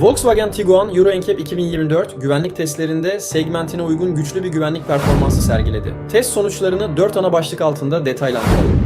Volkswagen Tiguan Euro NCAP 2024 güvenlik testlerinde segmentine uygun güçlü bir güvenlik performansı sergiledi. Test sonuçlarını 4 ana başlık altında detaylandıralım.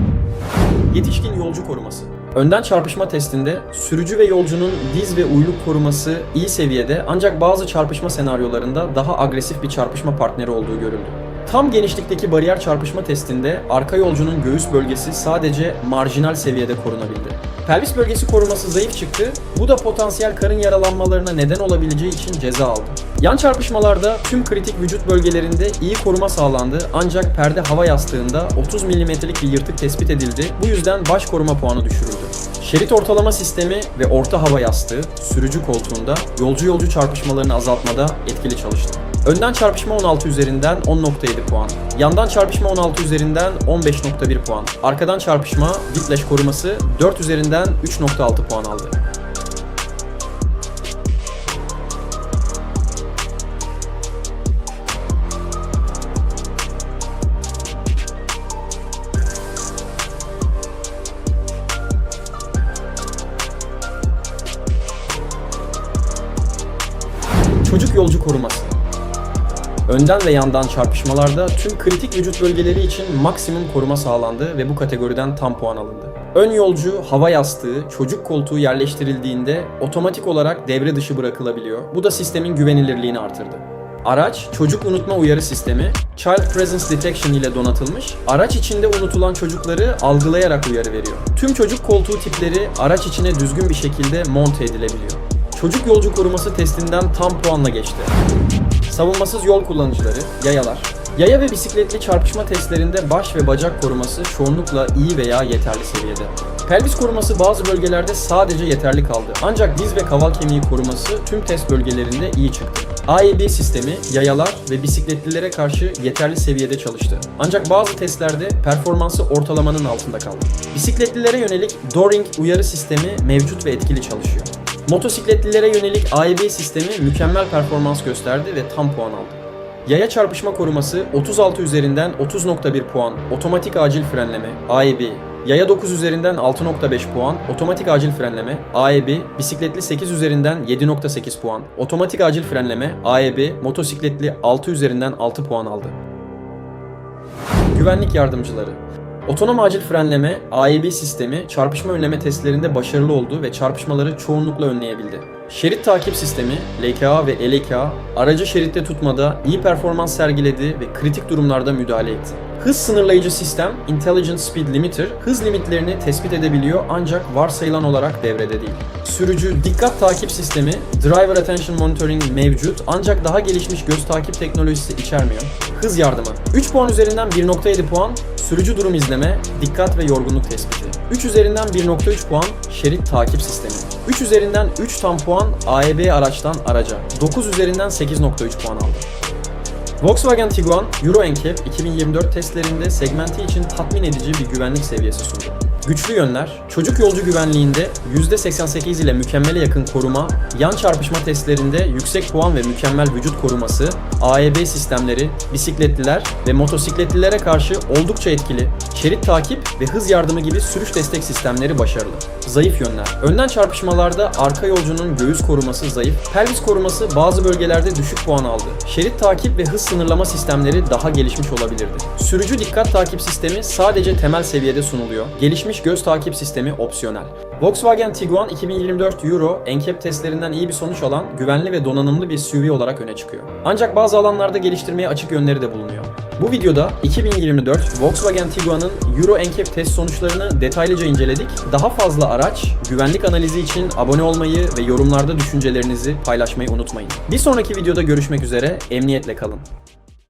Yetişkin yolcu koruması. Önden çarpışma testinde sürücü ve yolcunun diz ve uyluk koruması iyi seviyede ancak bazı çarpışma senaryolarında daha agresif bir çarpışma partneri olduğu görüldü. Tam genişlikteki bariyer çarpışma testinde arka yolcunun göğüs bölgesi sadece marjinal seviyede korunabildi. Pelvis bölgesi koruması zayıf çıktı. Bu da potansiyel karın yaralanmalarına neden olabileceği için ceza aldı. Yan çarpışmalarda tüm kritik vücut bölgelerinde iyi koruma sağlandı ancak perde hava yastığında 30 mm'lik bir yırtık tespit edildi. Bu yüzden baş koruma puanı düşürüldü. Şerit ortalama sistemi ve orta hava yastığı sürücü koltuğunda yolcu yolcu çarpışmalarını azaltmada etkili çalıştı. Önden çarpışma 16 üzerinden 10.7 puan. Yandan çarpışma 16 üzerinden 15.1 puan. Arkadan çarpışma whiplash koruması 4 üzerinden 3.6 puan aldı. Çocuk yolcu koruması. Önden ve yandan çarpışmalarda tüm kritik vücut bölgeleri için maksimum koruma sağlandı ve bu kategoriden tam puan alındı. Ön yolcu, hava yastığı, çocuk koltuğu yerleştirildiğinde otomatik olarak devre dışı bırakılabiliyor. Bu da sistemin güvenilirliğini artırdı. Araç, çocuk unutma uyarı sistemi, Child Presence Detection ile donatılmış, araç içinde unutulan çocukları algılayarak uyarı veriyor. Tüm çocuk koltuğu tipleri araç içine düzgün bir şekilde monte edilebiliyor. Çocuk yolcu koruması testinden tam puanla geçti. Savunmasız yol kullanıcıları, yayalar. Yaya ve bisikletli çarpışma testlerinde baş ve bacak koruması çoğunlukla iyi veya yeterli seviyede. Pelvis koruması bazı bölgelerde sadece yeterli kaldı. Ancak diz ve kaval kemiği koruması tüm test bölgelerinde iyi çıktı. AEB sistemi yayalar ve bisikletlilere karşı yeterli seviyede çalıştı. Ancak bazı testlerde performansı ortalamanın altında kaldı. Bisikletlilere yönelik Doring uyarı sistemi mevcut ve etkili çalışıyor. Motosikletlilere yönelik AEB sistemi mükemmel performans gösterdi ve tam puan aldı. Yaya çarpışma koruması 36 üzerinden 30.1 puan, otomatik acil frenleme, AEB. Yaya 9 üzerinden 6.5 puan, otomatik acil frenleme, AEB. Bisikletli 8 üzerinden 7.8 puan, otomatik acil frenleme, AEB. Motosikletli 6 üzerinden 6 puan aldı. Güvenlik yardımcıları Otonom acil frenleme, AEB sistemi çarpışma önleme testlerinde başarılı oldu ve çarpışmaları çoğunlukla önleyebildi. Şerit takip sistemi, LKA ve LKA, aracı şeritte tutmada iyi performans sergiledi ve kritik durumlarda müdahale etti. Hız sınırlayıcı sistem, Intelligent Speed Limiter, hız limitlerini tespit edebiliyor ancak varsayılan olarak devrede değil. Sürücü dikkat takip sistemi, Driver Attention Monitoring mevcut ancak daha gelişmiş göz takip teknolojisi içermiyor. Hız yardımı, 3 puan üzerinden 1.7 puan, sürücü durum izleme, dikkat ve yorgunluk tespiti. 3 üzerinden 1.3 puan, şerit takip sistemi. 3 üzerinden 3 tam puan AEB araçtan araca. 9 üzerinden 8.3 puan aldı. Volkswagen Tiguan Euro NCAP 2024 testlerinde segmenti için tatmin edici bir güvenlik seviyesi sundu. Güçlü yönler, çocuk yolcu güvenliğinde %88 ile mükemmele yakın koruma, yan çarpışma testlerinde yüksek puan ve mükemmel vücut koruması, AEB sistemleri, bisikletliler ve motosikletlilere karşı oldukça etkili, şerit takip ve hız yardımı gibi sürüş destek sistemleri başarılı. Zayıf yönler, önden çarpışmalarda arka yolcunun göğüs koruması zayıf, pelvis koruması bazı bölgelerde düşük puan aldı. Şerit takip ve hız sınırlama sistemleri daha gelişmiş olabilirdi. Sürücü dikkat takip sistemi sadece temel seviyede sunuluyor. Gelişmiş göz takip sistemi opsiyonel. Volkswagen Tiguan 2024 Euro NCAP testlerinden iyi bir sonuç alan güvenli ve donanımlı bir SUV olarak öne çıkıyor. Ancak bazı alanlarda geliştirmeye açık yönleri de bulunuyor. Bu videoda 2024 Volkswagen Tiguan'ın Euro NCAP test sonuçlarını detaylıca inceledik. Daha fazla araç, güvenlik analizi için abone olmayı ve yorumlarda düşüncelerinizi paylaşmayı unutmayın. Bir sonraki videoda görüşmek üzere, emniyetle kalın.